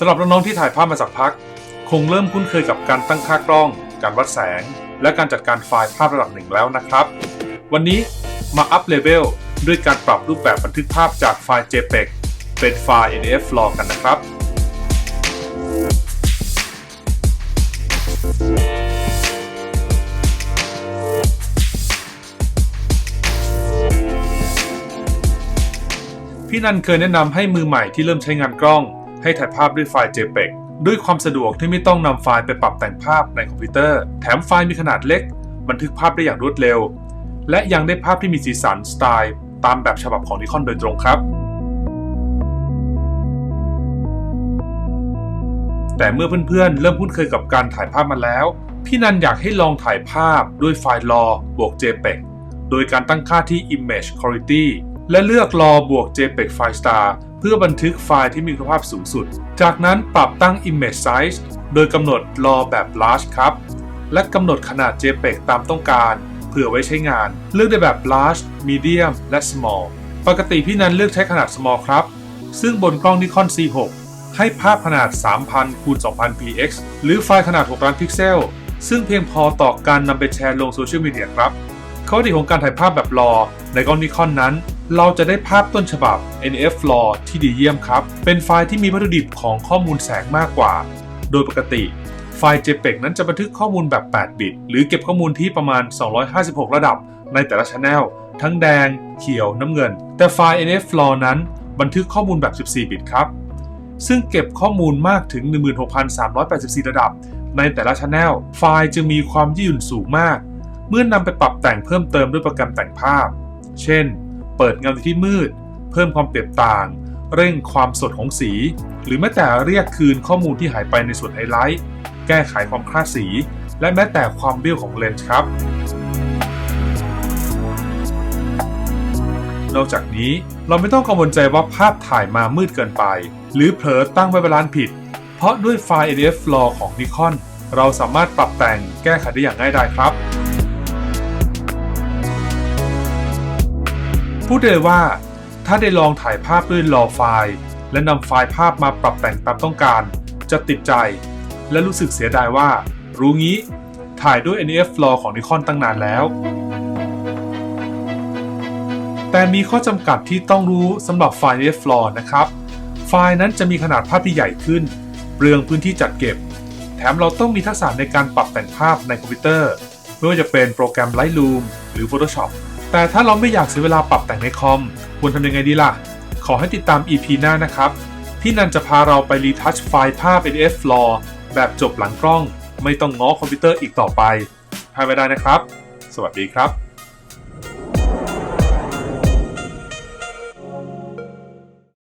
สำหรับน้องๆที่ถ่ายภาพมาสักพัก คงเริ่มคุ้นเคยกับการตั้งค่ากล้อง การวัดแสง และการจัดการไฟล์ภาพระดับหนึ่งแล้วนะครับ วันนี้มาอัพเลเวลด้วยการปรับรูปแบบบันทึกภาพจากไฟล์ JPEG เป็นไฟล์ NF RAW กันนะครับพี่นันเคยแนะนำให้มือใหม่ที่เริ่มใช้งานกล้อง ให้ถ่ายภาพด้วยไฟล์ JPEG ด้วยความสะดวกที่ไม่ต้องนำไฟล์ไปปรับแต่งภาพในคอมพิวเตอร์ แถมไฟล์มีขนาดเล็ก บันทึกภาพได้อย่างรวดเร็ว และยังได้ภาพที่มีสีสันสไตล์ ตามแบบฉบับของนิคอนโดยตรงครับ แต่เมื่อเพื่อนๆ เริ่มคุ้นเคยกับการถ่ายภาพมาแล้ว พี่นันอยากให้ลองถ่ายภาพด้วยไฟล์ RAW บวก JPEG โดยการตั้งค่าที่ Image Quality และเลือก RAW บวก JPEG File Star เพื่อบันทึกไฟล์ที่มีคุณภาพสูงสุด จากนั้นปรับตั้ง Image Size โดยกำหนด RAW แบบ Large ครับ และกำหนดขนาด JPEG ตามต้องการ เผื่อไว้ใช้งาน เลือกได้แบบ large medium และ small ปกติพี่นันเลือกใช้ขนาด small ครับ ซึ่งบนกล้อง Nikon C6 ให้ภาพขนาด 3000คูณ2000 px หรือไฟล์ขนาด 6 ล้านพิกเซล ซึ่งเพียงพอต่อการนำไปแชร์ลงโซเชียลมีเดียครับ ข้อดีของการถ่ายภาพแบบรอในกล้อง Nikon นั้น เราจะได้ภาพต้นฉบับ NF RAW ที่ดีเยี่ยมครับ เป็นไฟล์ที่มีวัตถุดิบของข้อมูลแสงมากกว่า โดยปกติไฟล์ JPEG นั้นจะบันทึกข้อมูลแบบ 8 บิต หรือเก็บข้อมูลที่ประมาณ 256 ระดับ ในแต่ละช anel ทั้งแดง เขียว น้ำเงิน แต่ไฟล์ NF RAW นั้นบันทึกข้อมูลแบบ 14 บิตครับ ซึ่งเก็บข้อมูลมากถึง 16,384 ระดับ ในแต่ละช anel ไฟล์จึงมีความยืดหยุ่นสูงมาก เมื่อนำไปปรับแต่งเพิ่มเติมด้วยโปรแกรมแต่งภาพ เช่น เปิดเงาในที่มืด เพิ่มความเปรียบต่าง เร่งความสดของสี หรือแม้แต่เรียกคืนข้อมูลที่หายไปในส่วนไฮไลท์แก้ไขความคลาดสี และแม้แต่ความเบี้ยวของเลนส์ครับ นอกจากนี้เราไม่ต้องกังวลใจว่าภาพถ่ายมามืดเกินไป หรือเผลอตั้งไว้บาลานซ์ผิด เพราะด้วยไฟล์ NF RAW ของ Nikon เราสามารถปรับแต่งแก้ไขได้อย่างง่ายดายครับ พูดได้เลยว่าถ้าได้ลองถ่ายภาพด้วย RAW ไฟล์ และนำไฟล์ภาพมาปรับแต่งตามต้องการ จะติดใจ และรู้สึกเสียดายว่า รู้งี้ ถ่ายด้วย NF RAW ของ Nikon ตั้งนานแล้ว แต่มีข้อจำกัดที่ต้องรู้สำหรับไฟล์ NF RAW นะครับ ไฟล์นั้นจะมีขนาดภาพที่ใหญ่ขึ้น เปลืองพื้นที่จัดเก็บ แถมเราต้องมีทักษะในการปรับแต่งภาพในคอมพิวเตอร์ ไม่ว่าจะเป็นโปรแกรม Lightroom หรือ Photoshop แต่ถ้าเราไม่อยากเสียเวลาปรับแต่งในคอม ควรทำยังไงดีล่ะ ขอให้ติดตาม EP หน้านะครับ ที่นันจะพาเราไปรีทัชไฟล์ภาพ NF RAW แบบจบหลังกล้อง ไม่ต้องง้อคอมพิวเตอร์อีกต่อไปพลาดไม่ได้นะครับ สวัสดีครับ